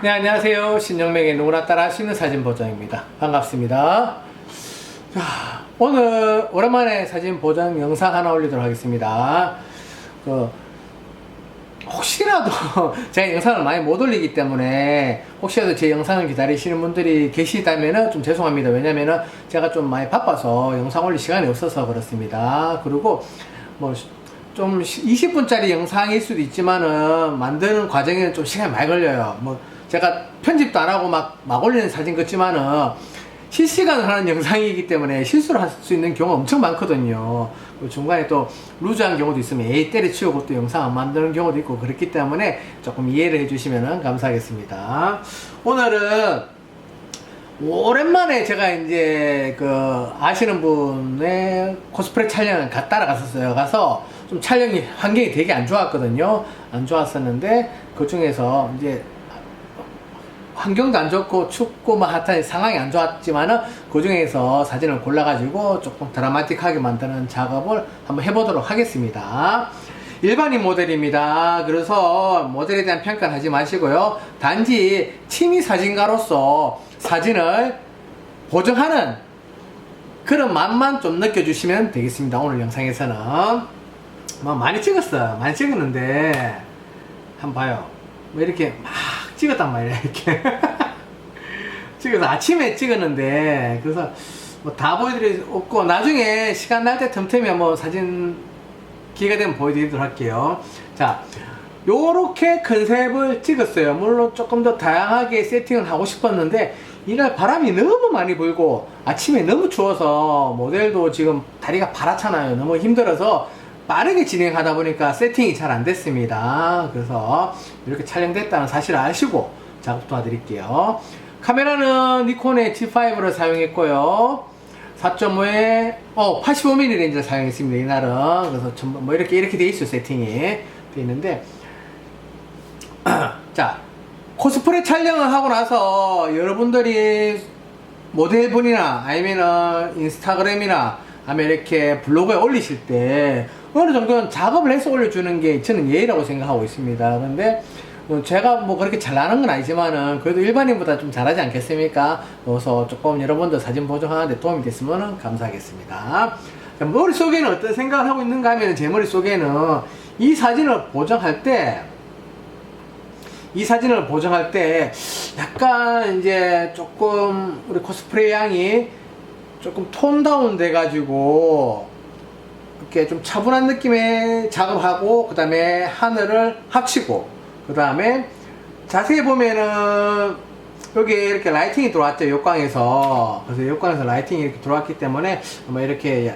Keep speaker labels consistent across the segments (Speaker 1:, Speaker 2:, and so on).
Speaker 1: 네, 안녕하세요. 신영명의 누구나 따라 있는 사진 보정입니다. 반갑습니다. 자, 오늘 오랜만에 사진 보정 영상 하나 올리도록 하겠습니다. 그, 혹시라도 제가 영상을 많이 못 올리기 때문에 혹시라도 제 영상을 기다리시는 분들이 계시다면은 좀 죄송합니다. 왜냐면은 제가 좀 많이 바빠서 영상 올릴 시간이 없어서 그렇습니다. 그리고 뭐좀 20분짜리 영상일 수도 있지만은 만드는 과정에는 좀 시간이 많이 걸려요. 뭐 제가 편집도 안 하고 막, 막 올리는 사진 같지만은 실시간을 하는 영상이기 때문에 실수를 할 수 있는 경우가 엄청 많거든요. 그리고 중간에 또 루즈한 경우도 있으면 에이 때려치우고 또 영상 안 만드는 경우도 있고 그렇기 때문에 조금 이해를 해주시면 감사하겠습니다. 오늘은 오랜만에 제가 이제 그 아시는 분의 코스프레 촬영을 가 따라갔었어요. 가서 좀 촬영이 환경이 되게 안 좋았거든요. 안 좋았었는데 그 중에서 이제 환경도 안 좋고 춥고 막 하여튼 상황이 안 좋았지만은 그 중에서 사진을 골라가지고 조금 드라마틱하게 만드는 작업을 한번 해보도록 하겠습니다. 일반인 모델입니다. 그래서 모델에 대한 평가는 하지 마시고요. 단지 취미 사진가로서 사진을 보정하는 그런 맛만 좀 느껴주시면 되겠습니다. 오늘 영상에서는. 뭐 많이 찍었어요. 많이 찍었는데, 한번 봐요. 뭐 이렇게 막 찍었단 말이야, 이렇게. 찍어서 아침에 찍었는데, 그래서 뭐다 없고, 나중에 시간 날 때 틈틈이 뭐 사진 기회가 되면 보여드리도록 할게요. 자, 요렇게 컨셉을 찍었어요. 물론 조금 더 다양하게 세팅을 하고 싶었는데, 이날 바람이 너무 많이 불고, 아침에 너무 추워서, 모델도 지금 다리가 파랗잖아요. 너무 힘들어서, 빠르게 진행하다 보니까 세팅이 잘 안 됐습니다. 그래서, 이렇게 촬영됐다는 사실을 아시고, 작업 도와드릴게요. 카메라는 니콘의 G5를 사용했고요. 4.5에 어 85mm 렌즈를 사용했습니다 이날은 그래서 전부 뭐 이렇게 이렇게 돼 있어요 세팅이 돼 있는데 자 코스프레 촬영을 하고 나서 여러분들이 모델분이나 아니면은 인스타그램이나 아니면 이렇게 블로그에 올리실 때 어느 정도는 작업을 해서 올려주는 게 저는 예의라고 생각하고 있습니다 근데 어, 제가 뭐 그렇게 잘나는 건 아니지만은 그래도 일반인보다 좀 잘하지 않겠습니까? 그래서 조금 여러분들 사진 보정하는데 도움이 됐으면 감사하겠습니다. 자, 머릿속에는 어떤 생각을 하고 있는가 하면 제 머릿속에는 이 사진을 보정할 때, 이 사진을 보정할 때 약간 이제 조금 우리 코스프레 양이 조금 톤 다운 돼가지고 이렇게 좀 차분한 느낌의 작업하고 그 다음에 하늘을 합치고 그 다음에 자세히 보면은 여기 이렇게 라이팅이 들어왔죠 역광에서. 그래서 역광에서 라이팅이 이렇게 들어왔기 때문에 아마 이렇게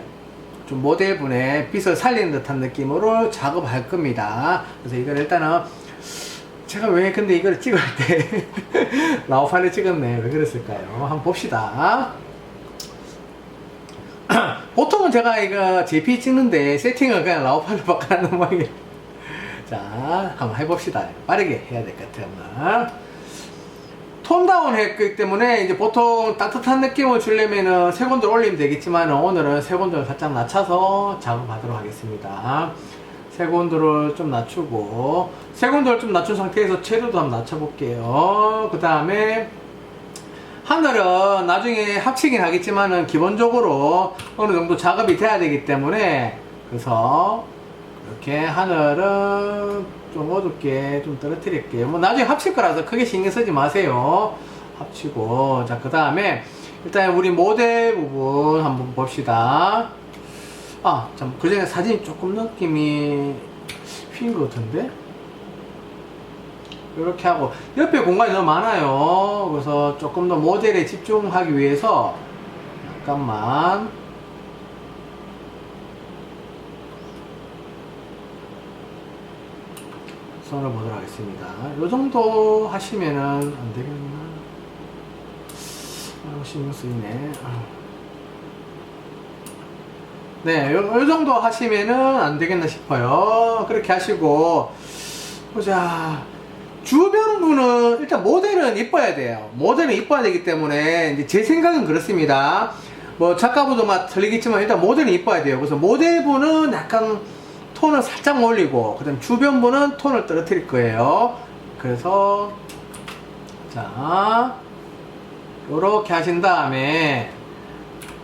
Speaker 1: 좀 모델분의 빛을 살리는 듯한 느낌으로 작업할 겁니다. 그래서 이걸 일단은 제가 왜 근데 이걸 찍을 때 라오판을 찍었네. 왜 그랬을까요? 한번 봅시다 보통은 제가 이거 JP 찍는데 세팅을 그냥 라오판을 바꿔놓는 모양이에요 자, 한번 해봅시다. 빠르게 해야 될 것 같아요. 톤 다운 했기 때문에 이제 보통 따뜻한 느낌을 주려면은 세곤들 올리면 되겠지만 오늘은 세곤들을 살짝 낮춰서 작업하도록 하겠습니다. 세곤들을 좀 낮추고 세곤들을 좀 낮춘 상태에서 채도도 한번 낮춰볼게요. 그 다음에 하늘은 나중에 합치긴 하겠지만은 기본적으로 어느 정도 작업이 돼야 되기 때문에 그래서 이렇게 하늘은 좀 어둡게 좀 떨어뜨릴게요. 뭐 나중에 합칠 거라서 크게 신경 쓰지 마세요. 합치고 자 그 다음에 일단 우리 모델 부분 한번 봅시다. 아, 참, 그 전에 사진 조금 느낌이 휜 것 같은데? 이렇게 하고, 옆에 공간이 너무 많아요. 그래서 조금 더 모델에 집중하기 위해서, 잠깐만. 선을 보도록 하겠습니다. 요 정도 하시면은 안 되겠나? 아, 신경 쓰이네. 아. 네, 요, 요 정도 하시면은 안 되겠나 싶어요. 그렇게 하시고, 보자. 주변부는, 일단 모델은 이뻐야 돼요. 모델은 이뻐야 되기 때문에, 이제 제 생각은 그렇습니다. 뭐, 작가분도 막 틀리겠지만, 일단 모델은 이뻐야 돼요. 그래서 모델분은 약간 톤을 살짝 올리고, 그 다음 주변부는 톤을 떨어뜨릴 거예요. 그래서, 자, 요렇게 하신 다음에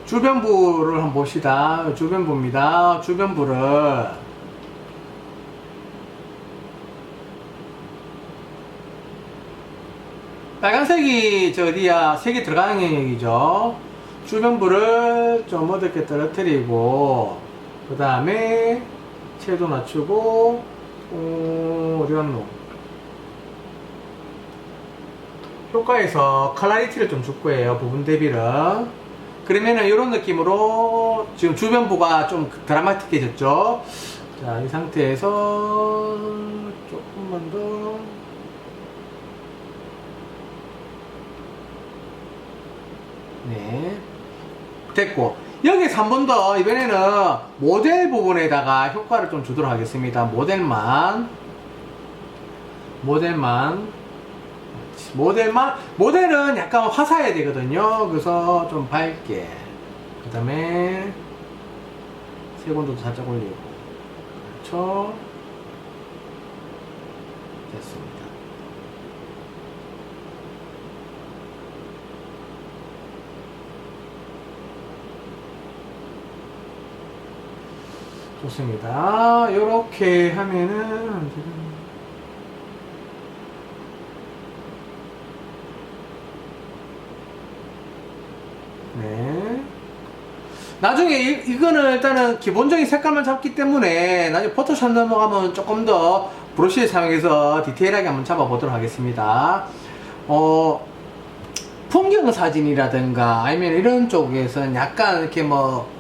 Speaker 1: 주변부를 한번 봅시다. 주변부입니다. 주변부를 빨간색이 저 어디야? 색이 들어가는 영역이죠. 주변부를 좀 어둡게 떨어뜨리고 그 다음에 채도 낮추고 어, 어디 갔노? 효과에서 컬러리티를 좀 줄 거예요. 부분 대비를. 그러면은 이런 느낌으로 지금 주변부가 좀 드라마틱해졌죠. 자, 이 상태에서 조금만 더. 네. 됐고. 여기서 한 번 더, 이번에는 모델 부분에다가 효과를 좀 주도록 하겠습니다. 모델만. 모델만. 모델만, 모델은 약간 화사해야 되거든요. 그래서 좀 밝게. 그 다음에, 세곤도도 살짝 올리고. 그렇죠. 됐습니다. 좋습니다. 이렇게 하면은 네. 나중에 이, 이거는 일단은 기본적인 색깔만 잡기 때문에 나중에 포토샵 넘어가면 조금 더 브러쉬 사용해서 디테일하게 한번 잡아보도록 하겠습니다. 어, 풍경 사진이라든가 아니면 이런 쪽에서는 약간 이렇게 뭐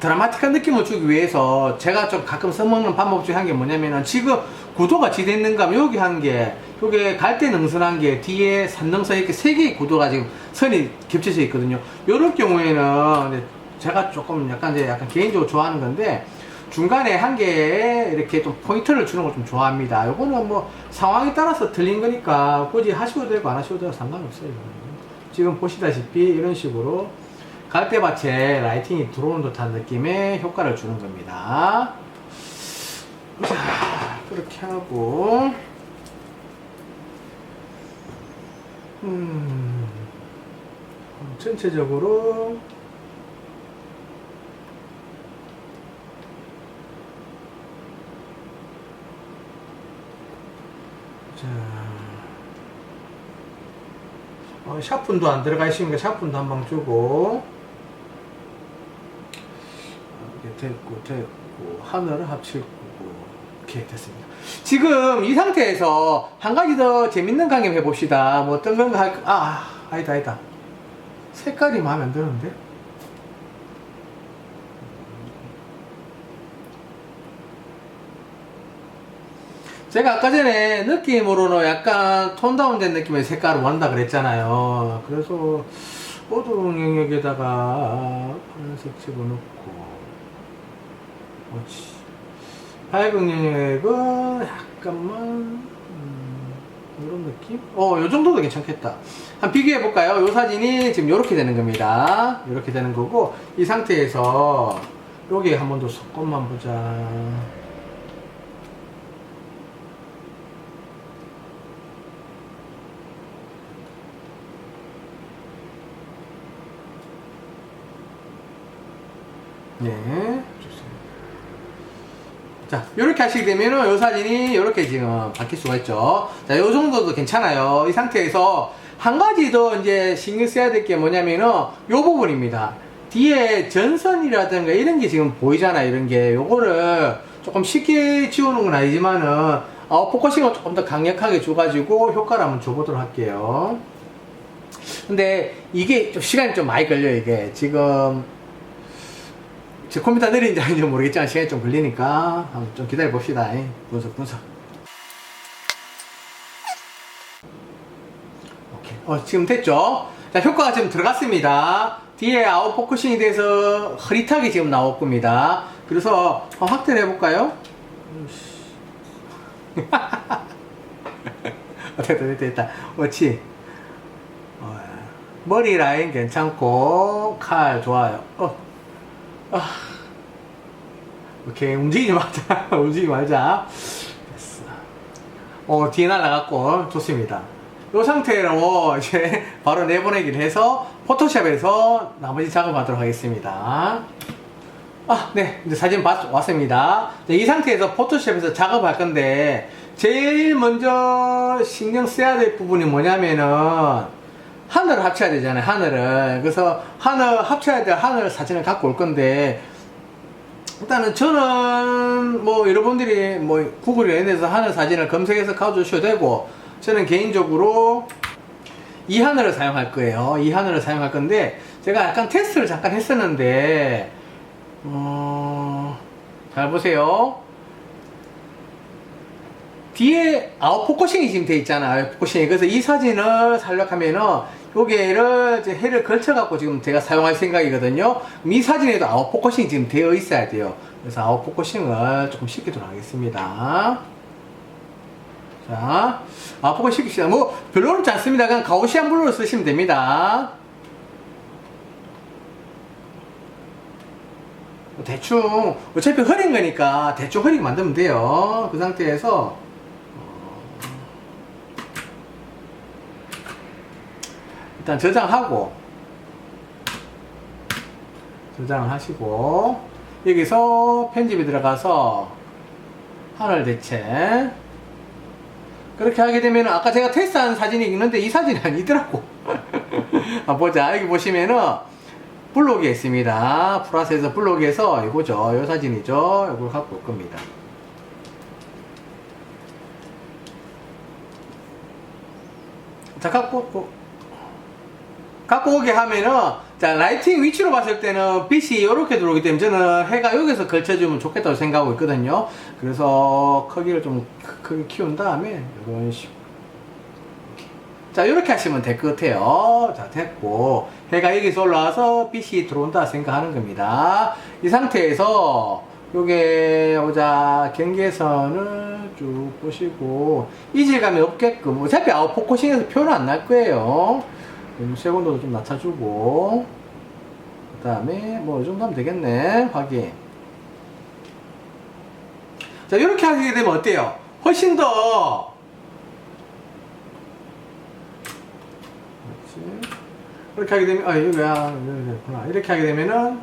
Speaker 1: 드라마틱한 느낌을 주기 위해서 제가 좀 가끔 써먹는 방법 중에 한 게 뭐냐면은 지금 구도가 지대 있는가 여기 한 개, 여기 갈대 능선한 게 뒤에 산능선 이렇게 세 개의 구도가 지금 선이 겹쳐져 있거든요. 이럴 경우에는 제가 조금 약간 이제 약간 개인적으로 좋아하는 건데 중간에 한 개에 이렇게 좀 포인트를 주는 걸 좀 좋아합니다. 요거는 뭐 상황에 따라서 틀린 거니까 굳이 하셔도 되고 안 하셔도 되고 상관없어요. 지금 보시다시피 이런 식으로 갈대밭에 라이팅이 들어오는 듯한 느낌의 효과를 주는 겁니다. 자, 그렇게 하고, 음, 전체적으로, 자, 어, 샤픈도 안 들어가 있으니까 샤픈도 한 방 주고 이렇게 됐고 됐고 하늘을 합치고 이렇게 됐습니다. 지금 이 상태에서 한 가지 더 재밌는 강의 해봅시다. 뭐 어떤 건가 할, 아, 아니다, 아니다. 색깔이 마음에 안 드는데? 제가 아까 전에 느낌으로는 약간 톤 다운된 느낌의 색깔을 원한다 그랬잖아요. 그래서 어두운 영역에다가 파란색 집어넣고, 밝은 영역은 약간만, 음, 이런 느낌? 어, 요 정도도 괜찮겠다. 한번 비교해 볼까요? 요 사진이 지금 이렇게 되는 겁니다. 이렇게 되는 거고, 이 상태에서, 여기 한 번더 속것만 보자. 네. 자, 이렇게 하시게 되면은 이 사진이 이렇게 지금 바뀔 수가 있죠. 자, 요 정도도 괜찮아요. 이 상태에서 한 가지 더 이제 신경 써야 될 게 뭐냐면은 요 부분입니다. 뒤에 전선이라든가 이런 게 지금 보이잖아요. 이런 게. 요거를 조금 쉽게 지우는 건 아니지만은 어, 포커싱을 조금 더 강력하게 줘가지고 효과를 한번 줘보도록 할게요. 근데 이게 좀 시간이 좀 많이 걸려요. 이게 지금 제 컴퓨터 느린지 아닌지 모르겠지만 시간이 좀 걸리니까 한번 좀 기다려 봅시다. 분석 분석. 오케이. 어, 지금 됐죠? 자, 효과가 지금 들어갔습니다. 뒤에 아웃 포커싱이 돼서 흐릿하게 지금 나올 겁니다. 그래서 어, 확대를 해볼까요? 어, 됐다, 됐다, 됐다. 옳지. 어, 머리 라인 괜찮고, 칼 좋아요. 어, 아. 오케이 움직이지 말자 움직이지 말자 됐어 어 뒤에 날라갔고 좋습니다 이 상태로 이제 바로 내보내기를 해서 포토샵에서 나머지 작업하도록 하겠습니다. 아, 네. 이제 사진 봤, 왔습니다. 네, 이 상태에서 포토샵에서 작업할 건데, 제일 먼저 신경 써야 될 부분이 뭐냐면은, 하늘을 합쳐야 되잖아요, 하늘을. 그래서 하늘, 합쳐야 될 하늘 사진을 갖고 올 건데, 일단은 저는 뭐 여러분들이 뭐 이런 데서 하늘 사진을 검색해서 가져오셔도 되고, 저는 개인적으로 이 하늘을 사용할 거예요. 이 하늘을 사용할 건데, 제가 약간 테스트를 잠깐 했었는데, 어, 잘 보세요. 뒤에 아웃 포커싱이 지금 돼 있잖아요. 아웃 포커싱이. 그래서 이 사진을 살려하면은 여기를 이제 해를 걸쳐갖고 지금 제가 사용할 생각이거든요. 이 사진에도 아웃 포커싱이 지금 되어 있어야 돼요. 그래서 아웃 포커싱을 조금 시키도록 하겠습니다. 자, 아웃 포커싱 시키시다. 뭐, 별로는 않습니다. 그냥 가오시안 블루를 쓰시면 됩니다. 뭐 대충 어차피 흐린 거니까 대충 흐리게 만들면 돼요 그 상태에서 일단 저장하고 저장을 하시고 여기서 편집에 들어가서 하늘 대체 그렇게 하게 되면 아까 제가 테스트한 사진이 있는데 이 사진이 아니더라고 아, 보자 여기 보시면은 블록에 있습니다. 플러스에서 블록에서 이거죠. 이 사진이죠. 이걸 갖고 올 겁니다. 자, 갖고, 오- 갖고 오게 하면은, 자, 라이팅 위치로 봤을 때는 빛이 이렇게 들어오기 때문에 저는 해가 여기서 걸쳐주면 좋겠다고 생각하고 있거든요. 그래서 크기를 좀 크- 크게 키운 다음에 이런 식으로. 자, 이렇게 하시면 될 것 같아요. 자, 됐고. 해가 여기서 올라와서 빛이 들어온다 생각하는 겁니다. 이 상태에서, 요게, 오자, 경계선을 쭉 보시고, 이질감이 없게끔, 어차피 아웃 포커싱에서 표는 안날 거예요. 음, 세곤도도 좀 낮춰주고, 그 다음에, 뭐, 이 정도 하면 되겠네. 확인. 자, 이렇게 하게 되면 어때요? 훨씬 더, 그렇지. 이렇게 하게 되면, 아, 이거야, 이렇구나. 이렇게 하게 되면은,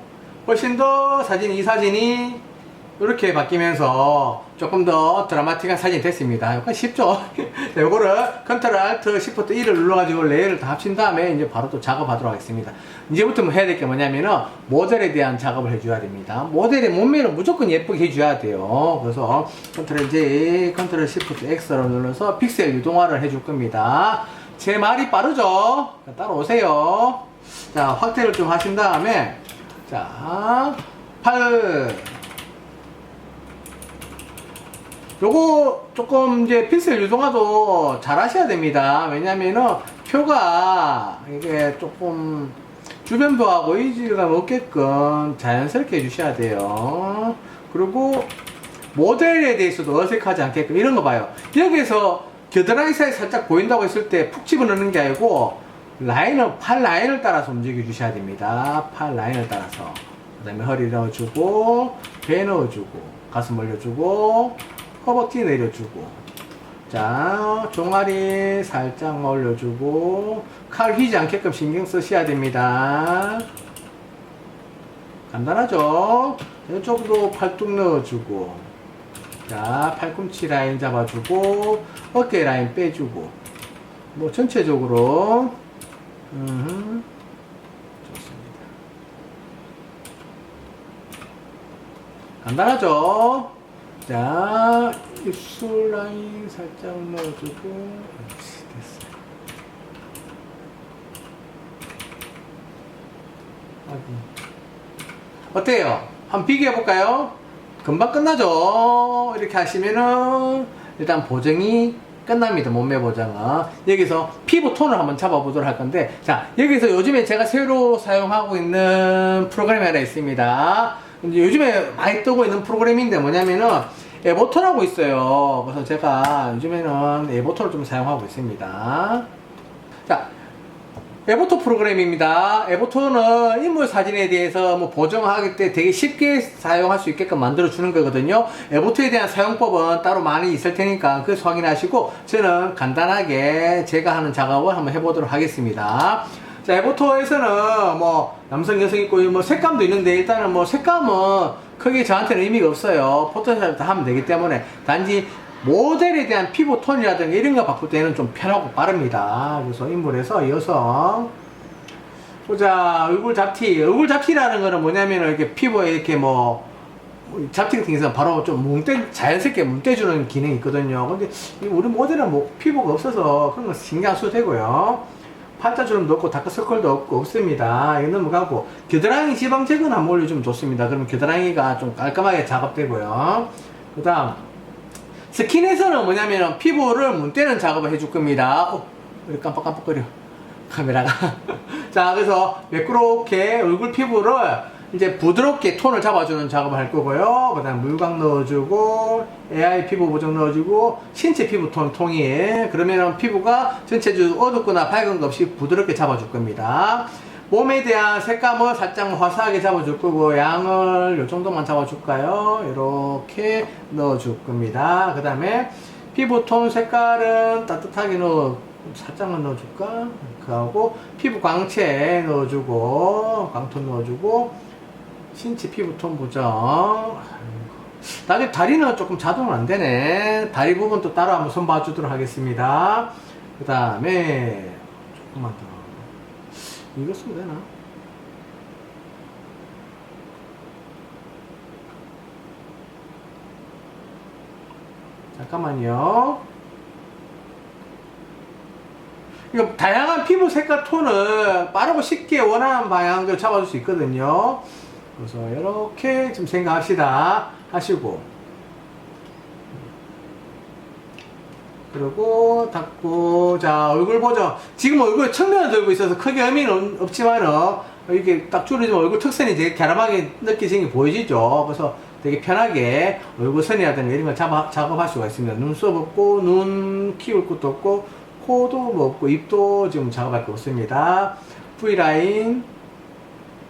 Speaker 1: 훨씬 더 사진, 이 사진이 이렇게 바뀌면서 조금 더 드라마틱한 사진이 됐습니다. 이거 쉽죠? 자, 요거를 컨트롤 알트 시프트 1을 눌러가지고 레이어를 다 합친 다음에 이제 바로 또 작업하도록 하겠습니다. 이제부터 뭐 해야 될 게 뭐냐면은 모델에 대한 작업을 해줘야 됩니다. 모델의 몸매를 무조건 예쁘게 해줘야 돼요. 그래서 컨트롤 J, 컨트롤 시프트 X를 눌러서 픽셀 유동화를 해줄 겁니다. 제 말이 빠르죠? 자, 따라오세요. 자, 확대를 좀 하신 다음에, 자, 8, 요거 조금 이제 픽셀 유동화도 잘 하셔야 됩니다. 왜냐면은 표가 이게 조금 주변도하고 이질감 없게끔 자연스럽게 해주셔야 돼요. 그리고 모델에 대해서도 어색하지 않게끔 이런 거 봐요. 여기에서 겨드랑이 사이 살짝 보인다고 했을 때 푹 집어넣는 게 아니고 라인을 팔 라인을 따라서 움직여 주셔야 됩니다. 팔 라인을 따라서 그 다음에 허리 넣어주고 배 넣어주고 가슴 올려주고 허벅지 내려주고 자 종아리 살짝 올려주고 칼 휘지 않게끔 신경 쓰셔야 됩니다. 간단하죠? 이쪽도 팔뚝 넣어주고 자 팔꿈치 라인 잡아주고 어깨 라인 빼주고 뭐 전체적으로 음, 좋습니다. 간단하죠? 자 입술 라인 살짝 넣어주고 그렇지 됐어요. 어때요? 한번 비교해 볼까요? 금방 끝나죠? 이렇게 하시면은 일단 보정이 끝납니다. 몸매 보정은. 여기서 피부 톤을 한번 잡아보도록 할 건데, 자, 여기서 요즘에 제가 새로 사용하고 있는 프로그램이 하나 있습니다. 요즘에 많이 뜨고 있는 프로그램인데 뭐냐면은 에보톤하고 있어요. 그래서 제가 요즘에는 에보톤을 좀 사용하고 있습니다. 자, 에보토 프로그램입니다. 에보토는 인물 사진에 대해서 뭐 보정하기 때 되게 쉽게 사용할 수 있게끔 만들어 주는 거거든요. 에보토에 대한 사용법은 따로 많이 있을 테니까 그래서 확인하시고 저는 간단하게 제가 하는 작업을 한번 해보도록 하겠습니다. 자, 에보토에서는 뭐 남성, 여성 있고 뭐 색감도 있는데 일단은 뭐 색감은 크게 저한테는 의미가 없어요. 포토샵에서 하면 되기 때문에 단지 모델에 대한 피부 톤이라든가 이런 거 바꿀 때는 좀 편하고 빠릅니다. 그래서 인물에서 여성. 보자, 얼굴 잡티. 얼굴 잡티라는 거는 뭐냐면은 이렇게 피부에 이렇게 뭐, 뭐 잡티 같은 게 있으면 바로 좀 뭉떼, 자연스럽게 뭉떼주는 기능이 있거든요. 근데 이 우리 모델은 뭐 피부가 없어서 그런 거 신경 안 써도 되고요. 팔자주름도 없고 다크서클도 없고 없습니다. 이거 넘어가고 겨드랑이 지방 제거는 한번 올려주면 좋습니다. 그러면 겨드랑이가 좀 깔끔하게 작업되고요. 그 다음 스킨에서는 뭐냐면 피부를 문대는 작업을 해줄 겁니다. 어, 왜 깜빡깜빡거려. 카메라가. 자, 그래서 매끄럽게 얼굴 피부를 이제 부드럽게 톤을 잡아주는 작업을 할 거고요. 그 다음 물광 넣어주고, AI 피부 보정 넣어주고, 신체 피부 톤 통일. 그러면 피부가 전체적으로 어둡거나 밝은 것 없이 부드럽게 잡아줄 겁니다. 몸에 대한 색감을 살짝 화사하게 잡아줄 거고 양을 이 정도만 잡아줄까요? 이렇게 넣어줄 겁니다. 그 다음에 피부톤 색깔은 따뜻하게 넣어 살짝만 넣어줄까? 그하고 피부 광채 넣어주고 광톤 넣어주고 신체 피부톤 보정 나중에 다리는 조금 자동은 안 되네 다리 부분 또 따로 한번 손 봐주도록 하겠습니다 그 다음에 조금만 더 이거 쓰면 되나? 잠깐만요. 이거 다양한 피부 색깔 톤을 빠르고 쉽게 원하는 방향대로 잡아줄 수 있거든요. 그래서 이렇게 좀 생각합시다. 하시고. 그리고 닫고. 자 얼굴 보정 지금 얼굴 측면을 들고 있어서 크게 의미는 없지만은 이렇게 딱 줄여주면 얼굴 턱선이 되게 갸름하게 느껴지는 게 보이시죠? 그래서 되게 편하게 얼굴 선이라든가 이런 걸 잡아, 작업할 수가 있습니다. 눈썹 없고 눈 키울 것도 없고 코도 뭐 없고 입도 지금 작업할 거 없습니다. V라인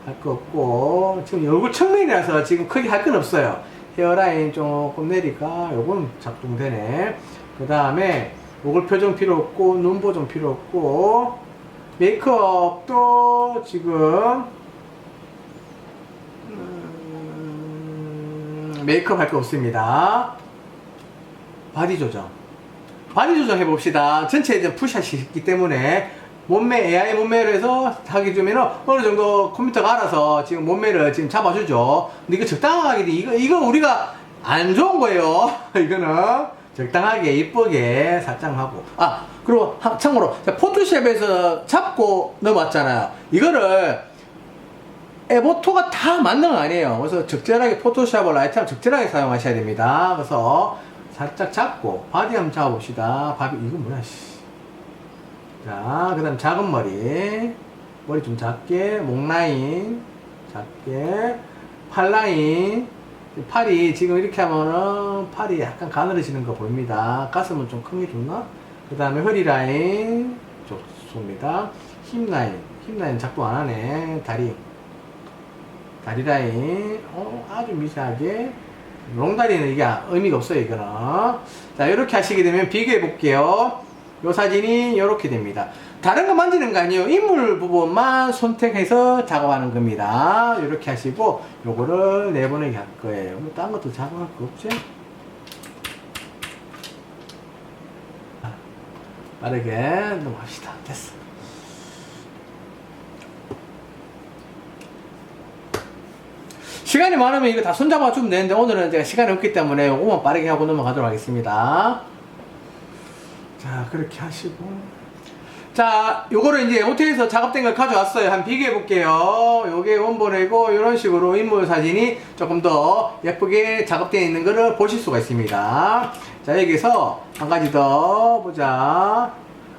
Speaker 1: 할 거 없고 지금 얼굴 측면이라서 지금 크게 할 건 없어요. 헤어라인 조금 내리까? 요건 작동되네. 그 다음에 얼굴 표정 필요 없고 눈 보정 필요 없고 메이크업도 지금 음, 메이크업 할 거 없습니다. 바디 조정. 바디 조정 해봅시다. 전체 이제 푸샷이 있기 때문에 몸매 AI 몸매를 해서 하게 되면 어느 정도 컴퓨터가 알아서 지금 몸매를 지금 잡아주죠. 근데 이거 적당하게 돼. 이거 이거 우리가 안 좋은 거예요. 이거는 적당하게 이쁘게 살짝 하고. 아 그리고 하- 참고로 자, 포토샵에서 잡고 넘어왔잖아요. 이거를 에보토가 다 맞는 건 아니에요. 그래서 적절하게 포토샵을 라이트를 적절하게 사용하셔야 됩니다. 그래서 살짝 잡고 바디 한번 잡아봅시다. 바디 이거 뭐야 씨. 자 그 다음 작은 머리 머리 좀 작게 목 라인 작게 팔 라인 팔이 지금 이렇게 하면은 팔이 약간 가늘어지는 거 보입니다. 가슴은 좀 큰 게 좋나? 그 다음에 허리 라인 좋습니다. 힙 라인, 힙 라인 작동 안 하네. 다리, 다리 라인, 어, 아주 미세하게. 롱다리는 이게 의미가 없어요, 이거는. 자, 이렇게 하시게 되면 비교해 볼게요. 요 사진이 이렇게 됩니다. 다른 거 만지는 거 아니에요. 인물 부분만 선택해서 작업하는 겁니다. 이렇게 하시고 요거를 내보내게 할 거예요. 뭐딴 것도 작업할 거 없지? 아, 빠르게 넘어갑시다. 됐어. 시간이 많으면 이거 다 손잡아 주면 되는데 오늘은 제가 시간이 없기 때문에 요거만 빠르게 하고 넘어가도록 하겠습니다. 자, 그렇게 하시고. 자, 요거를 이제 호텔에서 작업된 걸 가져왔어요. 한번 비교해 볼게요. 요게 원본이고, 이런 식으로 인물 사진이 조금 더 예쁘게 작업되어 있는 거를 보실 수가 있습니다. 자, 여기서 한 가지 더 보자.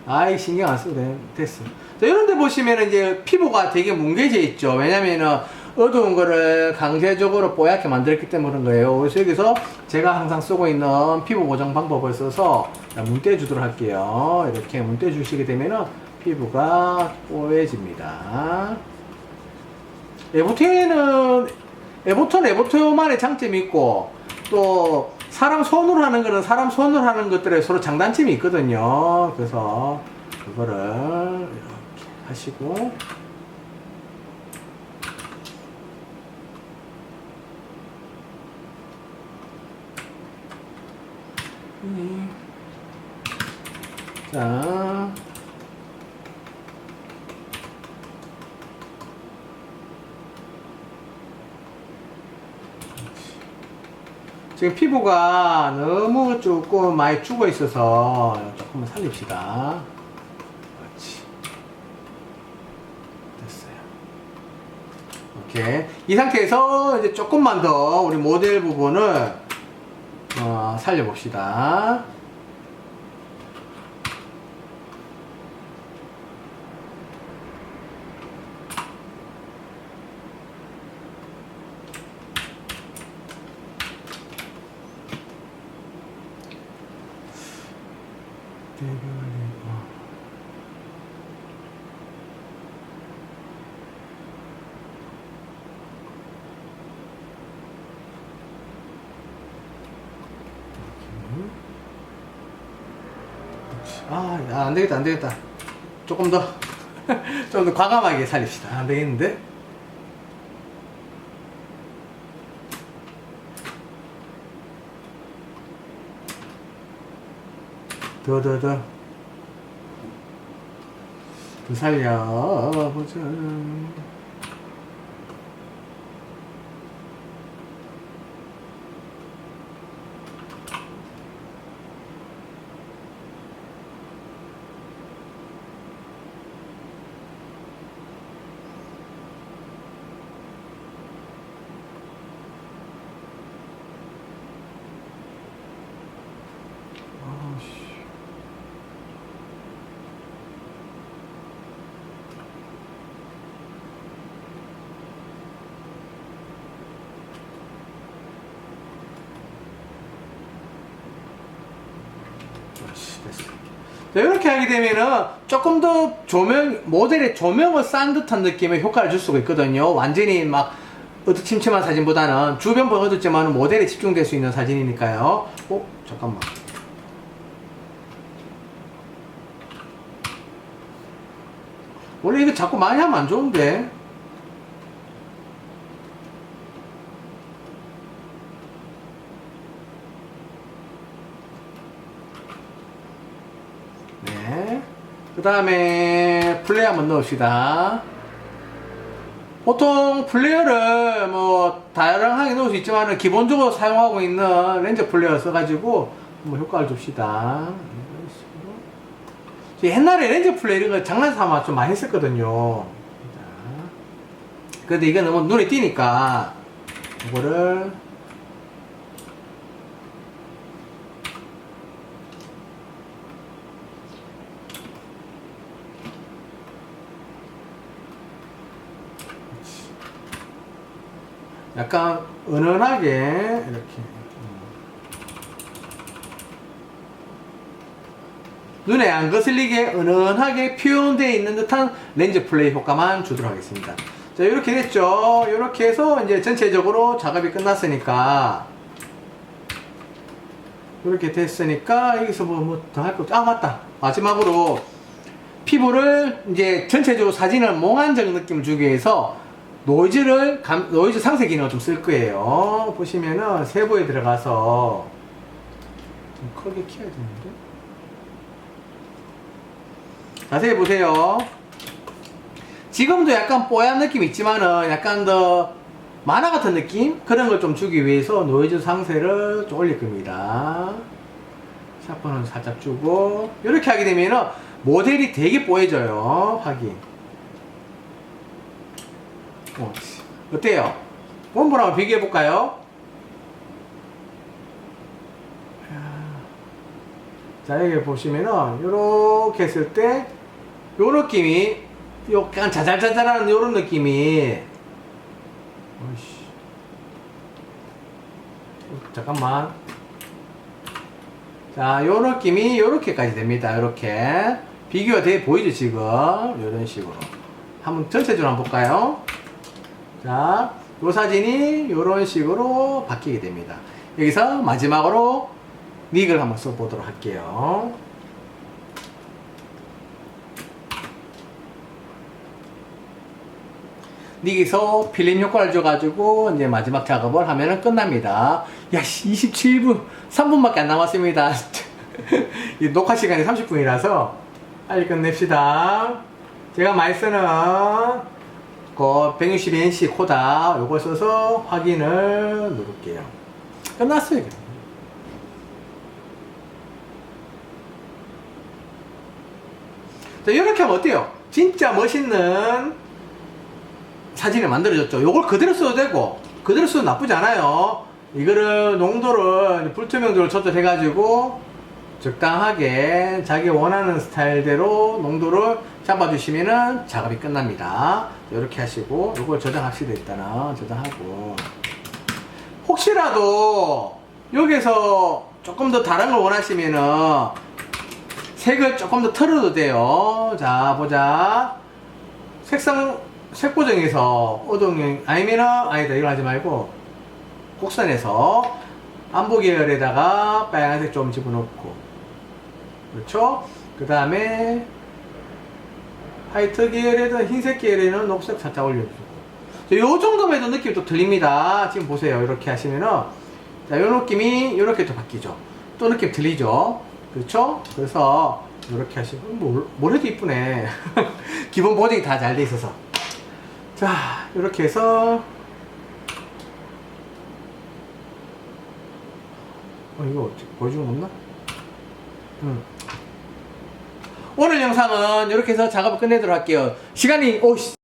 Speaker 1: 아이, 신경 안 써도 돼. 됐어. 자, 이런 데 보시면 이제 피부가 되게 뭉개져 있죠. 왜냐면은 어두운 거를 강제적으로 뽀얗게 만들었기 때문에 그런 거예요. 그래서 여기서 제가 항상 쓰고 있는 피부 보정 방법을 써서 자, 문대 주도록 할게요. 이렇게 문대 주시게 되면은 피부가 뽀얘집니다. 에보테는 에보톤 에보토만의 장점이 있고 또 사람 손으로 하는 거는 사람 손으로 하는 것들에 서로 장단점이 있거든요. 그래서 그거를 이렇게 하시고 음. 자 지금 피부가 너무 조금 많이 죽어 있어서 조금만 살립시다. 그렇지. 됐어요. 오케이. 이 상태에서 이제 조금만 더 우리 모델 부분을 어, 살려봅시다. 대별이 고. 아, 야, 안 되겠다, 안 되겠다. 조금 더, 좀 더 과감하게 살립시다. 안 되겠는데? 더, 더, 더. 더 살려보자. 이렇게 하게 되면은 조금 더 조명, 모델에 조명을 싼 듯한 느낌의 효과를 줄 수가 있거든요. 완전히 막 어두침침한 사진보다는 주변 보여줬지만 모델에 집중될 수 있는 사진이니까요. 어? 잠깐만. 원래 이거 자꾸 많이 하면 안 좋은데. 네. 그 다음에 플레이 한번 넣읍시다. 보통 플레이어를 뭐 다양하게 넣을 수 있지만 기본적으로 사용하고 있는 렌즈 플레이어 써가지고 한번 효과를 줍시다. 옛날에 렌즈 플레이 이런 거 장난 삼아 좀 많이 했었거든요. 자. 근데 이거 너무 눈에 띄니까 이거를 약간 은은하게 이렇게 음. 눈에 안 거슬리게 은은하게 표현되어 있는 듯한 렌즈 플레이 효과만 주도록 하겠습니다. 자 이렇게 됐죠. 이렇게 해서 이제 전체적으로 작업이 끝났으니까 이렇게 됐으니까 여기서 뭐 더할거 없죠. 아 맞다. 마지막으로 피부를 이제 전체적으로 사진을 몽환적 느낌을 주기 위해서 노이즈를 감, 노이즈 상세 기능을 좀 쓸 거예요. 보시면은 세부에 들어가서 좀 크게 키워야 되는데. 자세히 보세요. 지금도 약간 뽀얀 느낌 있지만은 약간 더 만화 같은 느낌 그런 걸 좀 주기 위해서 노이즈 상세를 좀 올릴 겁니다. 샤프는 살짝 주고 이렇게 하게 되면은 모델이 되게 뽀해져요. 확인. 어, 어때요? 원본하고 비교해 볼까요? 자 여기 보시면은 이렇게 했을 때 요 느낌이 약간 자잘자잘한 요런 느낌이. 어이씨. 잠깐만. 자요 느낌이 요렇게까지 됩니다. 요렇게. 비교가 돼 보이죠 지금? 이런 식으로. 한번 전체적으로 한번 볼까요 자, 요 사진이 이런 식으로 바뀌게 됩니다 여기서 마지막으로 닉을 한번 써보도록 할게요 닉에서 필름 효과를 줘가지고 이제 마지막 작업을 하면은 끝납니다. 야, 27분, 3분밖에 안 남았습니다. 이 녹화 시간이 30분이라서 빨리 끝냅시다. 제가 많이 쓰는 그 160NC 코다 요걸 써서 확인을 누를게요. 끝났어요. 그럼. 자, 이렇게 하면 어때요? 진짜 멋있는 사진을 만들어졌죠. 요걸 그대로 써도 되고, 그대로 써도 나쁘지 않아요. 이거를 농도를 불투명도를 조절해가지고 적당하게 자기 원하는 스타일대로 농도를 잡아주시면은 작업이 끝납니다. 이렇게 하시고, 요걸 저장합시다. 일단은 저장하고. 혹시라도 여기서 조금 더 다른 걸 원하시면은 색을 조금 더 틀어도 돼요. 자, 보자. 색상, 색 보정에서 어동형, 아니면은, 아니다, 이거 하지 말고, 곡선에서 안보 계열에다가 빨간색 좀 집어넣고, 그렇죠? 그 다음에, 화이트 계열에다 흰색 계열에는 녹색 살짝 올려주고. 요 정도만 해도 느낌이 또 들립니다. 지금 보세요. 이렇게 하시면은, 자, 요 느낌이 이렇게 또 바뀌죠. 또 느낌 들리죠? 그렇죠? 그래서 이렇게 하시고 뭘, 뭘 해도 이쁘네. 기본 보정이 다 잘 돼 있어서. 자, 이렇게 해서 어, 이거 보여주는 거 없나? 음. 오늘 영상은 이렇게 해서 작업을 끝내도록 할게요. 시간이, 오, 씨,